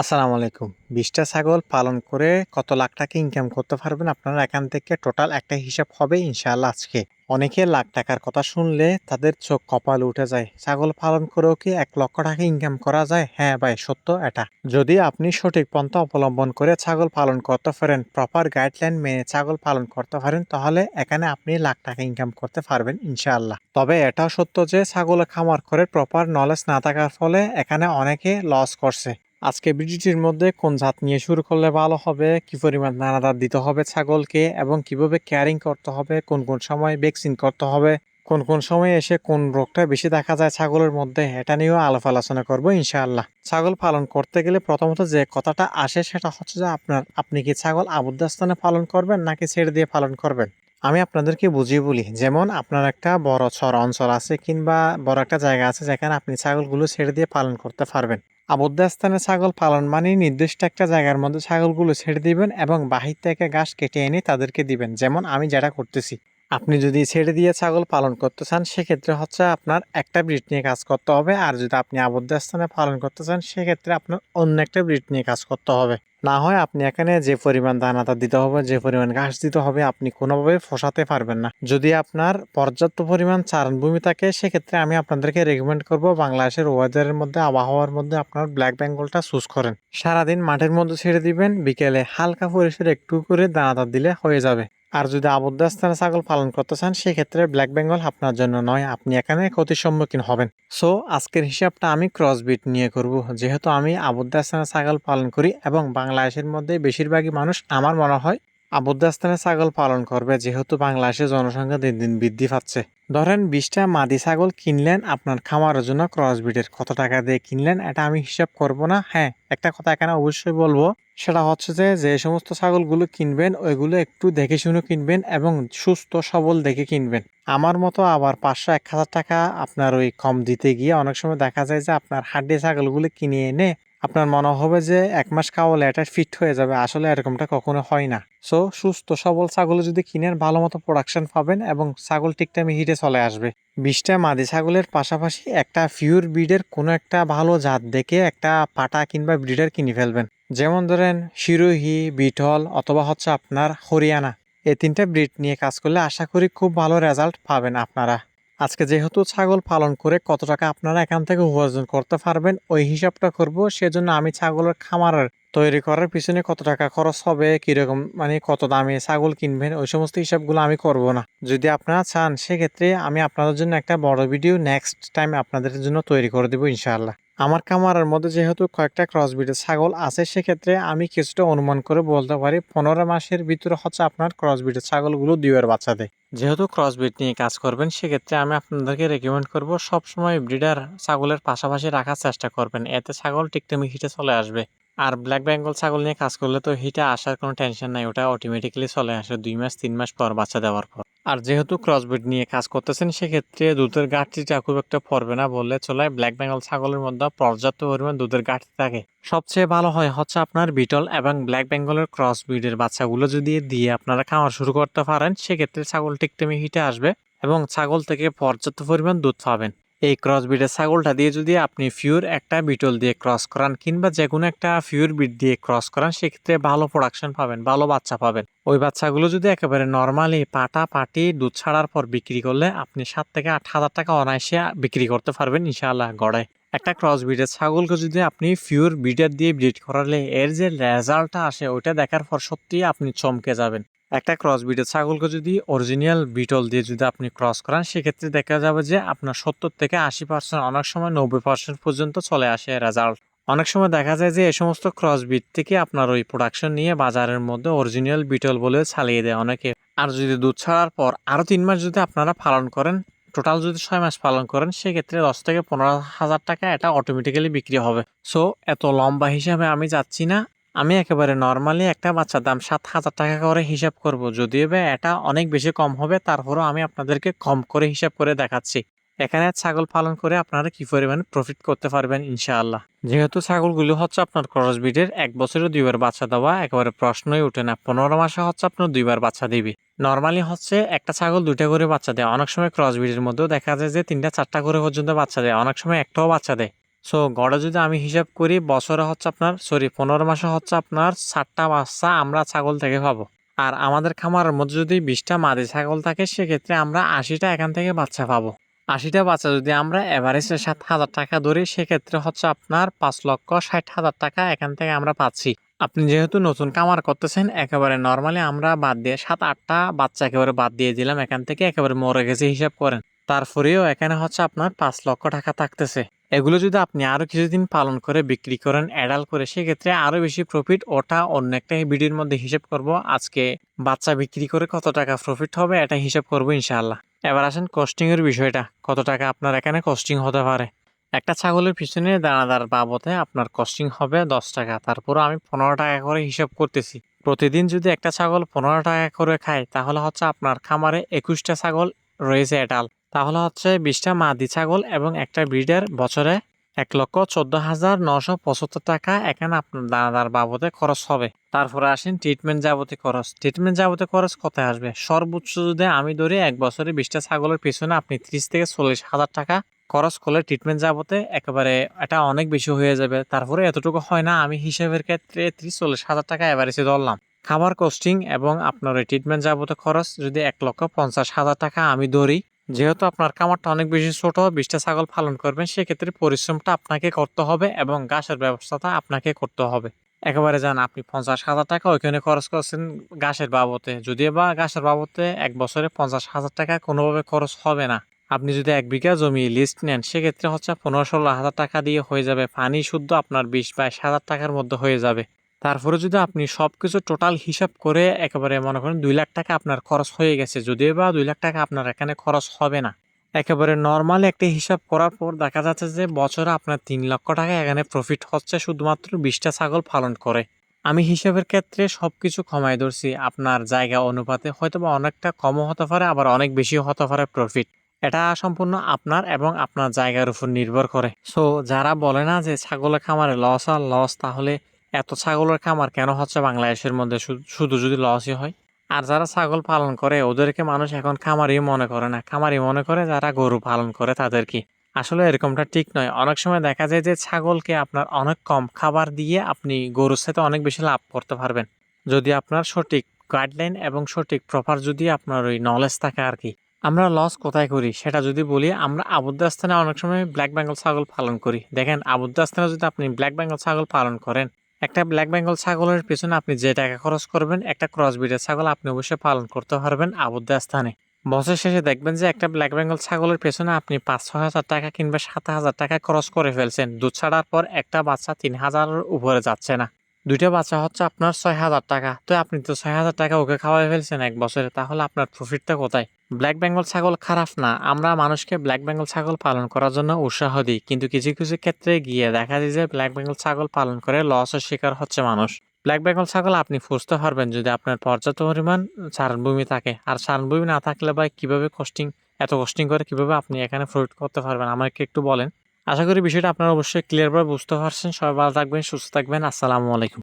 আসসালামু আলাইকুম। বিশটা ছাগল পালন করে কত লাখ টাকা ইনকাম করতে পারবেন আপনারা? এখান থেকে টোটাল একটা হিসাব হবে ইনশাআল্লাহ আজকে। অনেকে লাখ টাকার কথা শুনলে তাদের চোখ কপাল উঠে যায়। ছাগল পালন করেও কি এক লক্ষ টাকা ইনকাম করা যায়? হ্যাঁ ভাই, সত্য এটা। যদি আপনি সঠিক পন্থা অবলম্বন করে ছাগল পালন করতে পারেন প্রপার গাইডলাইন মেনে ছাগল পালন করতে পারেন, তাহলে এখানে আপনি লাখ টাকা ইনকাম করতে পারবেন ইনশাআল্লাহ। তবে এটাও সত্য যে ছাগল খামার করে প্রপার নলেজ না থাকার ফলে এখানে অনেকে লস করছে। আজকে ভিডিওটির মধ্যে কোন জাত নিয়ে শুরু করলে ভালো হবে? কি পরিমাণ দানাদার দিতে হবে ছাগলকে? এবং কীভাবে কেয়ারিং করতে হবে? কোন কোন সময় ভ্যাকসিন করতে হবে? কোন কোন সময় এসে কোন রোগটা বেশি দেখা যায় ছাগলের মধ্যে? এটা নিয়েও আলাপ আলোচনা করব ইনশাআল্লাহ। ছাগল পালন করতে গেলে প্রথমত যে কথাটা আসে সেটা হচ্ছে যে আপনার, আপনি কি ছাগল আবদ্ধ স্থানে পালন করবেন নাকি ছেড়ে দিয়ে পালন করবেন? আমি আপনাদেরকে বুঝিয়ে বলি, যেমন আপনার একটা বড় ছড় অঞ্চল আছে কিংবা বড় একটা জায়গা আছে যেখানে আপনি ছাগলগুলো ছেড়ে দিয়ে পালন করতে পারবেন। আবদ্ধ স্থানে ছাগল পালন মানে নির্দিষ্ট একটা জায়গার মধ্যে ছাগলগুলো ছেড়ে দিবেন এবং বাহির থেকে ঘাস কেটে এনে তাদেরকে দিবেন। যেমন আমি যেটা করতেছি। আপনি যদি ছেড়ে দিয়ে ছাগল পালন করতে চান, সেক্ষেত্রে হচ্ছে আপনার একটা ব্রিড নিয়ে কাজ করতে হবে। আর যদি আপনি আবদ্ধ স্থানে পালন করতে চান, সেক্ষেত্রে আপনার অন্য একটা ব্রিড নিয়ে কাজ করতে হবে। না হয় আপনি এখানে যে পরিমাণ দানাদার দিতে হবে, যে পরিমাণ ঘাস দিতে হবে, আপনি কোনোভাবে ফসাতে পারবেন না। যদি আপনার পর্যাপ্ত পরিমাণ চারণভূমি থাকে, সেক্ষেত্রে আমি আপনাদেরকে রেকমেন্ড করব বাংলাদেশের ওয়েদারের মধ্যে, আবহাওয়ার মধ্যে আপনার ব্ল্যাক বেঙ্গলটা চুজ করেন। সারাদিন মাঠের মধ্যে ছেড়ে দিবেন, বিকেলে হালকা পরিসরে একটু করে দানাদার দিলে হয়ে যাবে। আর যদি আবদ্ধ স্থানে ছাগল পালন করতে চান, সেক্ষেত্রে ব্ল্যাক বেঙ্গল আপনার জন্য নয়, আপনি এখানে ক্ষতির সম্মুখীন হবেন। সো আজকের হিসাবটা আমি ক্রসবিট নিয়ে করব। যেহেতু আমি আবদ্ধ স্থানে ছাগল পালন করি এবং বাংলাদেশের মধ্যে বেশিরভাগই মানুষ, আমার মনে হয় আবদ্ধ স্থানে ছাগল পালন করবে, যেহেতু বাংলাদেশের জনসংখ্যা দিন দিন বৃদ্ধি পাচ্ছে। ধরেন, বিশটা মাদি ছাগল কিনলেন, আপনার খামারের জন্য ক্রসবিটের কত টাকা দিয়ে কিনলেন, এটা আমি হিসাব করব না। হ্যাঁ একটা কথা এখানে অবশ্যই বলব, সেটা হচ্ছে যে যে সমস্ত ছাগলগুলো কিনবেন, ওইগুলো একটু দেখে শুনে কিনবেন এবং সুস্থ, সবল দেখে কিনবেন। আমার মতো আবার পাঁচশো, এক হাজার টাকা আপনার ওই কম দিতে গিয়ে অনেক সময় দেখা যায় যে, আপনার হাড্ডি ছাগলগুলো কিনে এনে আপনার মনে হবে যে এক মাস খাওয়ালে এটা ফিট হয়ে যাবে, আসলে এরকমটা কখনো হয় না। সো সুস্থ, সবল ছাগল যদি কিনেন, ভালো মতো প্রোডাকশন পাবেন এবং ছাগল ঠিক টাইমে হিটে চলে আসবে। বিশটা মাদি ছাগলের পাশাপাশি একটা ফিউর ব্রিডের কোনো একটা ভালো জাত দেখে একটা পাটা কিংবা ব্রিডার কিনে ফেলবেন। যেমন ধরেন শিরোহি, বিটল অথবা হচ্ছে আপনার হরিয়ানা। এই তিনটা ব্রিড নিয়ে কাজ করলে আশা করি খুব ভালো রেজাল্ট পাবেন আপনারা। আজকে যেহেতু ছাগল পালন করে কত টাকা আপনারা এখান থেকে উপার্জন করতে পারবেন, ওই হিসাবটা করব। সেজন্য আমি ছাগলের খামারের তৈরি করার পিছনে কত টাকা খরচ হবে, কীরকম মানে কত দামে ছাগল কিনবেন, ওই সমস্ত হিসাবগুলো আমি করব না। যদি আপনারা চান, সেক্ষেত্রে আমি আপনাদের জন্য একটা বড় ভিডিও নেক্সট টাইম আপনাদের জন্য তৈরি করে দেবো ইনশাআল্লাহ। আমার কামারের মধ্যে যেহেতু কয়েকটা ক্রস ব্রিডের ছাগল আছে, সেক্ষেত্রে আমি কিছুটা অনুমান করে বলতে পারি, পনেরো মাসের ভিতরে হচ্ছে আপনার ক্রস ব্রিডের ছাগলগুলো দুইয়ের বাচ্চা দেয়। যেহেতু ক্রস ব্রিড নিয়ে কাজ করবেন, সেক্ষেত্রে আমি আপনাদেরকে রেকমেন্ড করব, সবসময় ব্রিডার ছাগলের পাশাপাশি রাখার চেষ্টা করবেন, এতে ছাগল টিকটমি হিটে চলে আসবে। আর ব্ল্যাক বেঙ্গল ছাগল নিয়ে কাজ করলে তো হিটে আসার কোনো টেনশন নাই, ওটা অটোমেটিক্যালি চলে আসে দুই মাস, তিন মাস পর বাচ্চা দেওয়ার পর। আর যেহেতু ক্রসবিড নিয়ে কাজ করতেছেন, সেক্ষেত্রে দুধের ঘাটতিটা খুব একটা পড়বে না বললে চলে ব্ল্যাক বেঙ্গল ছাগলের মধ্যে পর্যাপ্ত পরিমাণ দুধের ঘাটতি থাকে। সবচেয়ে ভালো হয় হচ্ছে আপনার বিটল এবং ব্ল্যাক বেঙ্গলের ক্রস ব্রিডের বাচ্চাগুলো যদি দিয়ে আপনারা খাওয়া শুরু করতে পারেন, সেক্ষেত্রে ছাগল টিকটেমি হিটে আসবে এবং ছাগল থেকে পর্যাপ্ত পরিমাণ দুধ পাবেন। এই ক্রস ব্রিডের ছাগলটা দিয়ে যদি আপনি ফিউর একটা বিটল দিয়ে ক্রস করান কিংবা যে কোনো একটা ফিউর ব্রিড দিয়ে ক্রস করান, সেক্ষেত্রে ভালো প্রোডাকশন পাবেন, ভালো বাচ্চা পাবেন। ওই বাচ্চাগুলো যদি একেবারে নর্মালি পাটা পাটি দুধ ছাড়ার পর বিক্রি করলে আপনি সাত থেকে আট হাজার টাকা অনায়াসে বিক্রি করতে পারবেন ইনশাআল্লাহ গড়ে একটা ক্রস ব্রিডের ছাগলকে যদি আপনি ফিউর ব্রিডার দিয়ে ব্রিড করালে এর যে রেজাল্টটা আসে, ওইটা দেখার পর সত্যিই আপনি চমকে যাবেন। একটা ক্রস ব্রিডের ছাগলকে যদি অরিজিনাল বিটল দিয়ে যদি আপনি ক্রস করান, সেক্ষেত্রে দেখা যাবে যে আপনার সত্তর থেকে আশি পার্সেন্ট অনেক সময় নব্বই পার্সেন্ট পর্যন্ত চলে আসে রেজাল্ট অনেক সময় দেখা যায় যে এই সমস্ত ক্রস ব্রিড থেকে আপনার ওই প্রোডাকশন নিয়ে বাজারের মধ্যে অরিজিনাল বিটল বলে ছালিয়ে দেয় অনেকে। আর যদি দুধ ছাড়ার পর আরও তিন মাস যদি আপনারা পালন করেন টোটাল যদি ছয় মাস পালন করেন, সেক্ষেত্রে দশ থেকে পনেরো হাজার টাকা এটা অটোমেটিক্যালি বিক্রি হবে। সো এত লম্বা হিসাবে আমি যাচ্ছি না। আমি একেবারে নর্মালি একটা বাচ্চার দাম সাত হাজার টাকা করে হিসাব করব। যদিও বা এটা অনেক বেশি কম হবে, তারপরেও আমি আপনাদেরকে কম করে হিসাব করে দেখাচ্ছি। এখানে ছাগল পালন করে আপনারা কি পরিমাণে প্রফিট করতে পারবেন ইনশাআল্লাহ। যেহেতু ছাগলগুলো হচ্ছে আপনার ক্রস ব্রিডের এক বছরে দুইবার বাচ্চা দেওয়া একেবারে প্রশ্নই ওঠে না। পনেরো মাসে হচ্ছে আপনার দুইবার বাচ্চা দিবে। নর্মালি হচ্ছে একটা ছাগল দুইটা করে বাচ্চা দেয়। অনেক সময় ক্রস ব্রিডের মধ্যেও দেখা যায় যে তিনটা, চারটা করে পর্যন্ত বাচ্চা দেয়। অনেক সময় একটাও বাচ্চা দেয়। সো গড়ে যদি আমি হিসাব করি, বছরে হচ্ছে আপনার সরি পনেরো মাসে হচ্ছে আপনার ষাটটা বাচ্চা আমরা ছাগল থেকে পাবো। আর আমাদের খামারের মধ্যে যদি বিশটা মাদি ছাগল থাকে, সেক্ষেত্রে আমরা আশিটা এখান থেকে বাচ্চা পাবো। আশিটা বাচ্চা যদি আমরা এভারেজে সাত হাজার টাকা ধরি, সেক্ষেত্রে হচ্ছে আপনার পাঁচ লক্ষ ষাট হাজার টাকা এখান থেকে আমরা পাচ্ছি। আপনি যেহেতু নতুন কামার করতেছেন, একেবারে নর্মালি আমরা বাদ দিয়ে সাত আটটা বাচ্চা একেবারে বাদ দিয়ে দিলাম, এখান থেকে একেবারে মরে গেছে হিসাব করেন। তারপরেও এখানে হচ্ছে আপনার পাঁচ লক্ষ টাকা থাকতেছে। এগুলো যদি আপনি আরও কিছুদিন পালন করে, বিক্রি করেন, অ্যাডাল করে, সেক্ষেত্রে আরও বেশি প্রফিট ওটা অন্য একটা ভিডিওর মধ্যে হিসেব করব। আজকে বাচ্চা বিক্রি করে কত টাকা প্রফিট হবে, এটা হিসাব করব ইনশাআল্লাহ। এবার আসেন কস্টিং এর বিষয়টা, কত টাকা আপনার এখানে কস্টিং হতে পারে? একটা ছাগলের পিছনে দানাদার বাবদে আপনার কস্টিং হবে দশ টাকা, তারপর আমি পনেরো টাকা করে হিসাব করতেছি। প্রতিদিন যদি একটা ছাগল পনেরো টাকা করে খায়, তাহলে হচ্ছে আপনার খামারে একুশটা ছাগল রয়েছে এটাল তাহলে হচ্ছে বিশটা মাদি ছাগল এবং একটা ব্রিডের বছরে এক লক্ষ চোদ্দ হাজার নশো পঁচাত্তর টাকা এখানে আপনার দানাদার বাবদে খরচ হবে। তারপরে আসেন ট্রিটমেন্ট যাবতীয় খরচ। ট্রিটমেন্ট যাবতীয় খরচ কোথায় আসবে? সর্বোচ্চ যদি আমি ধরি এক বছরে বিশটা ছাগলের পিছনে আপনি ত্রিশ থেকে চল্লিশ হাজার টাকা খরচ করলে ট্রিটমেন্ট যাবতে একেবারে এটা অনেক বেশি হয়ে যাবে। তারপরে এতটুকু হয় না, আমি হিসেবের ক্ষেত্রে ত্রিশ চল্লিশ হাজার টাকা এভারেজে ধরলাম। খাবার কস্টিং এবং আপনার ট্রিটমেন্ট যাবতীয় খরচ যদি এক লক্ষ পঞ্চাশ হাজার টাকা আমি ধরি যেহেতু আপনার খামারটা অনেক বেশি ছোট, বিশটা ছাগল পালন করবেন, সেক্ষেত্রে পরিশ্রমটা আপনাকে করতে হবে এবং ঘাসের ব্যবস্থাটা আপনাকে করতে হবে। একেবারে যান আপনি পঞ্চাশ হাজার টাকা ওইখানে খরচ করছেন ঘাসের বাবদে। যদিও বা ঘাসের বাবদে এক বছরে পঞ্চাশ হাজার টাকা কোনোভাবে খরচ হবে না। আপনি যদি এক বিঘা জমি লিস্ট নেন, সেক্ষেত্রে হচ্ছে পনেরো ষোলো হাজার টাকা দিয়ে হয়ে যাবে। পানি শুদ্ধ আপনার বিশ বাইশ হাজার টাকার মধ্যে হয়ে যাবে। তারপরে যদি আপনি সব কিছু টোটাল হিসাব করে একেবারে মনে করেন দুই লাখ টাকা আপনার খরচ হয়ে গেছে, যদিও বা দুই লাখ টাকা আপনার এখানে খরচ হবে না। একেবারে নর্মাল একটা হিসাব করার পর দেখা যাচ্ছে যে বছরে আপনার তিন লক্ষ টাকা এখানে প্রফিট হচ্ছে শুধুমাত্র বিশটা ছাগল পালন করে। আমি হিসাবের ক্ষেত্রে সব কিছু কমাই ধরছি, আপনার জায়গা অনুপাতে হয়তো বা অনেকটা কমও হতে পারে, আবার অনেক বেশি হতে পারে প্রফিট এটা সম্পূর্ণ আপনার এবং আপনার জায়গার উপর নির্ভর করে। সো যারা বলে না যে ছাগলের খামারে লস আর লস তাহলে এত ছাগলের খামার কেন হচ্ছে বাংলাদেশের মধ্যে? শুধু- যদি লসই হয়? আর যারা ছাগল পালন করে, ওদেরকে মানুষ এখন খামারি মনে করে না। খামারি মনে করে যারা গরু পালন করে তাদেরকে আসলে এরকমটা ঠিক নয়। অনেক সময় দেখা যায় যে ছাগলকে আপনার অনেক কম খাবার দিয়ে আপনি গরুর সাথে অনেক বেশি লাভ করতে পারবেন। যদি আপনার সঠিক গাইডলাইন এবং সঠিক প্রপার যদি আপনার ওই নলেজ থাকে আর কি। আমরা লস কোথায় করি? সেটা যদি বলি, আমরা আবুদ্দাস্তানে অনেক সময় ব্ল্যাক বেঙ্গল ছাগল পালন করি। দেখেন আবুদ্দাস্তানে যদি আপনি ব্ল্যাক বেঙ্গল ছাগল পালন করেন একটা ব্ল্যাক বেঙ্গল ছাগলের পেছনে আপনি যে টাকা খরচ করবেন, একটা ক্রস ব্রিডের ছাগল আপনি অবশ্যই পালন করতে পারবেন আবদ্ধ স্থানে। বছর শেষে দেখবেন যে একটা ব্ল্যাক বেঙ্গল ছাগলের পেছনে আপনি পাঁচ ছ হাজার টাকা কিংবা সাত হাজার টাকা খরচ করে ফেলছেন। দুধ ছাড়ার পর একটা বাচ্চা তিন হাজারের উপরে যাচ্ছে না। দুইটা বাচ্চা হচ্ছে আপনার ছয় হাজার টাকা। তো আপনি তো ছয় হাজার টাকা ওকে খাওয়াই ফেলছেন এক বছরে, তাহলে আপনার প্রফিটটা কোথায়? ব্ল্যাক বেঙ্গল ছাগল খারাপ না। আমরা মানুষকে ব্ল্যাক বেঙ্গল ছাগল পালন করার জন্য উৎসাহ দিই। কিন্তু কিছু কিছু ক্ষেত্রে গিয়ে দেখা যায় যে ব্ল্যাক বেঙ্গল ছাগল পালন করে লসের শিকার হচ্ছে মানুষ। ব্ল্যাক বেঙ্গল ছাগল আপনি পুষতে পারবেন যদি আপনার পর্যাপ্ত পরিমাণ চারণভূমি থাকে। আর চারণভূমি না থাকলে ভাই কীভাবে কস্টিং এত কস্টিং করে কীভাবে আপনি এখানে ফ্রুট করতে পারবেন? আমাকে একটু বলেন। আশা করি বিষয়টা আপনারা অবশ্যই ক্লিয়ারভাবে বুঝতে পারছেন। সবাই ভালো থাকবেন, সুস্থ থাকবেন। আসসালামু আলাইকুম।